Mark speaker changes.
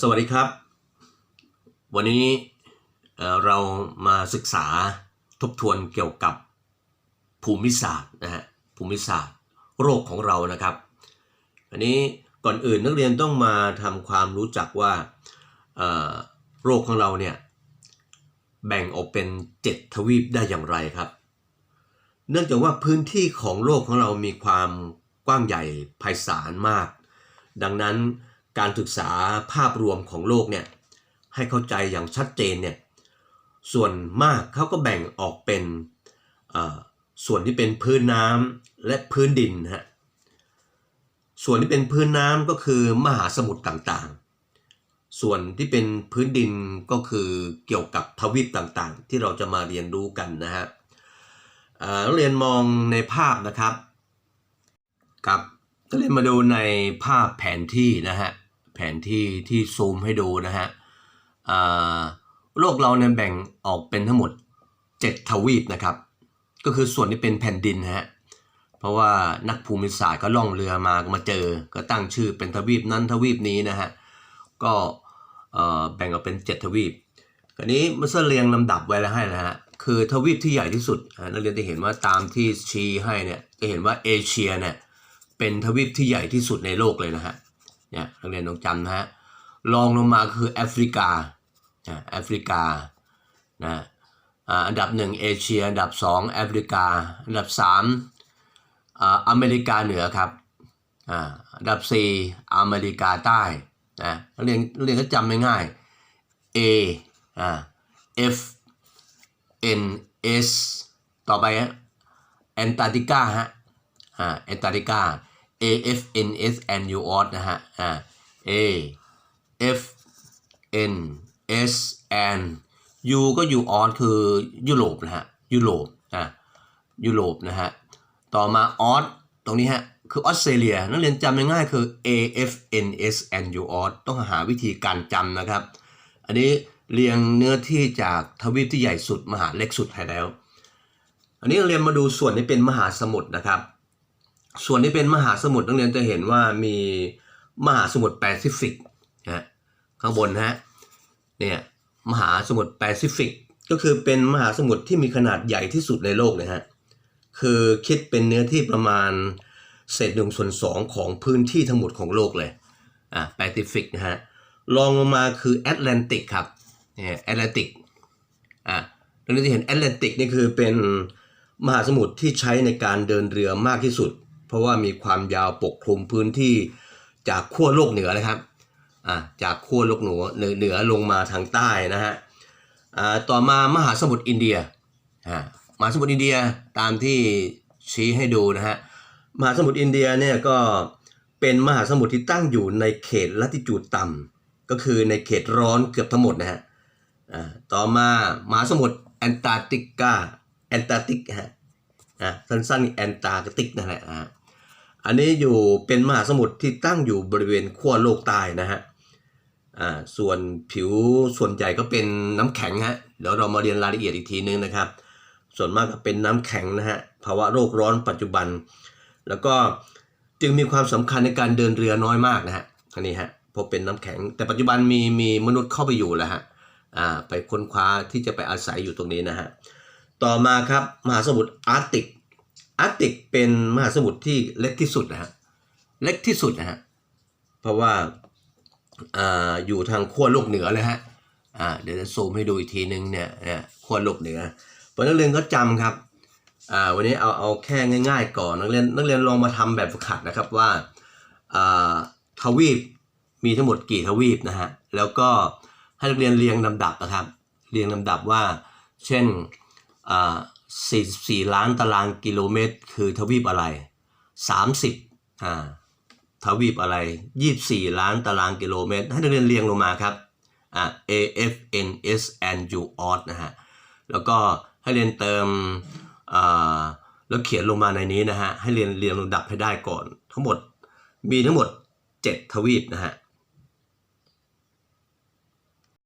Speaker 1: สวัสดีครับ วันนี้เรามาศึกษาทบทวนเกี่ยวกับภูมิศาสตร์นะฮะภูมิศาสตร์โรคของเรานะครับ อันนี้ก่อนอื่นนักเรียนต้องมาทำความรู้จักว่าโรคของเราเนี่ยแบ่งออกเป็น 7 ทวีปได้อย่างไรครับ เนื่องจากว่าพื้นที่ของโลกของเรามีความกว้างใหญ่ไพศาลมาก ดังนั้น การศึกษาภาพรวมของโลกเนี่ยให้เข้าใจอย่างชัดเจนเนี่ยส่วนมากเขาก็แบ่งออกเป็นส่วนที่เป็นพื้นน้ำและพื้นดินนะฮะส่วนที่เป็นพื้นน้ำก็คือมหาสมุทรต่างๆ ส่วนที่เป็นพื้นดินก็คือเกี่ยวกับทวีปต่างๆ ที่เราจะมาเรียนรู้กันนะฮะเอ่อนักเรียนมองในภาพนะครับครับก็เลยมาดูในภาพแผนที่นะฮะ แผนที่ที่ซูมให้ดูนะฮะโลกเราเนี่ยแบ่งออกเป็นทั้งหมด 7 ทวีปนะครับ ก็คือส่วนที่เป็นแผ่นดินฮะเพราะว่านักภูมิศาสตร์ก็ล่องเรือมาก็มาเจอ ก็ตั้งชื่อเป็นทวีปนั้นทวีปนี้นะฮะก็แบ่งออกเป็น 7 ทวีปคราวนี้มันเรียงลำดับไว้แล้วให้นะฮะคือทวีปที่ใหญ่ที่สุดนักเรียนจะเห็นว่าตามที่ชี้ให้เนี่ยจะเห็นว่าเอเชียเนี่ยเป็นทวีปที่ใหญ่ที่สุดในโลกเลยนะฮะ เนี่ยนักเรียนต้องจำนะฮะรองลงมาคือแอฟริกาอ่าแอฟริกานะอ่าอันดับหนึ่งเอเชีย อันดับสองแอฟริกา อันดับสามอ่าอเมริกาเหนือครับอ่าอันดับสี่อเมริกาใต้นะนักเรียนนักเรียนก็จำง่ายๆ A อ่า F N S ต่อไปฮะแอนตาร์กติกาฮะอ่าแอนตาร์กติกา A F N S N U O นะฮะอ่า A F N S N U ก็ U O คือยุโรปนะฮะยุโรปอ่ายุโรปนะฮะต่อมาออสตรงนี้ฮะคือออสเตรเลียนักเรียนจำง่ายๆคือ A F N S N U O ต้องหาวิธีการจำนะครับ อันนี้เรียงเนื้อที่จากทวีปที่ใหญ่สุดมหาเล็กสุดให้แล้ว อันนี้เรียนมาดูส่วนที่เป็นมหาสมุทรนะครับ ส่วนที่เป็นมหาสมุทรนักเรียนจะเห็นว่ามีมหาสมุทรแปซิฟิกนะฮะข้างบนนะฮะเนี่ยมหาสมุทรแปซิฟิกก็คือเป็นมหาสมุทรที่มีขนาดใหญ่ที่สุดในโลกเลยฮะคือคิดเป็นเนื้อที่ประมาณเศษหนึ่งส่วนสองของพื้นที่ทั้งหมดของโลกเลยอ่าแปซิฟิกนะฮะรองลงมาคือแอตแลนติกครับเนี่ยแอตแลนติกอ่าเราจะเห็นแอตแลนติกนี่คือเป็นมหาสมุทรที่ใช้ในการเดินเรือมากที่สุด เพราะว่ามีความยาวปกคลุมพื้นที่จากขั้วโลกเหนือนะครับอ่าจากขั้วโลกเหนือเหนือลงมาทางใต้นะฮะอ่าต่อมามหาสมุทรอินเดียอ่ามหาสมุทรอินเดียตามที่ชี้ให้ดูนะฮะมหาสมุทรอินเดียเนี่ยก็เป็นมหาสมุทรที่ตั้งอยู่ในเขตลัติจูดต่ำก็คือในเขตร้อนเกือบทั้งหมดนะฮะอ่าต่อมามหาสมุทรแอนตาร์กติกาแอนตาร์กติกฮะอ่าสั้นๆแอนตาร์กติกนั่นแหละ อันนี้อยู่เป็นมหาสมุทรที่ตั้งอยู่บริเวณขั้วโลกใต้นะฮะอ่าส่วนผิวส่วนใหญ่ก็เป็นน้ำแข็งฮะเดี๋ยวเรามาเรียนรายละเอียดอีกทีนึงนะครับ ส่วนมากก็เป็นน้ำแข็งนะฮะภาวะโลกร้อนปัจจุบัน แล้วก็จึงมีความสำคัญในการเดินเรือน้อยมากนะฮะอันนี้ฮะเพราะเป็นน้ำแข็ง แต่ปัจจุบันมีมีมนุษย์เข้าไปอยู่แล้วฮะอ่าไปค้นคว้าที่จะไปอาศัยอยู่ตรงนี้นะฮะต่อมาครับมหาสมุทรอาร์ติก อาร์กติกเป็นมหาสมุทรที่เล็กที่สุดนะฮะเล็กที่สุดนะฮะเพราะว่าอ่าอยู่ทางขั้วโลกเหนือเลยฮะอ่าเดี๋ยวจะซูมให้ดูอีกทีนึงเนี่ยเนี่ยขั้วโลกเหนือเพราะนักเรียนก็จำครับอ่าวันนี้เอาเอาแค่ง่าย ๆ ก่อนนักเรียนนักเรียนลองมาทำแบบฝึกหัดนะครับว่าอ่าทวีปมีทั้งหมดกี่ทวีปนะฮะแล้วก็ให้นักเรียนเรียงลำดับนะครับ เรียงลำดับว่า เช่นอ่า 44 ล้านตารางกิโลเมตร คือทวีปอะไร 30อ่าทวีปอะไร 24 ล้านตารางกิโลเมตร ให้นักเรียนเรียงลงมาครับอ่า A F N S N U O D นะฮะ แล้วก็ให้เรียนเติมอ่าแล้วเขียนลงมาในนี้นะฮะ ให้เรียนเรียงลำดับให้ได้ก่อน ทั้งหมดมีทั้งหมด 7 ทวีปนะฮะ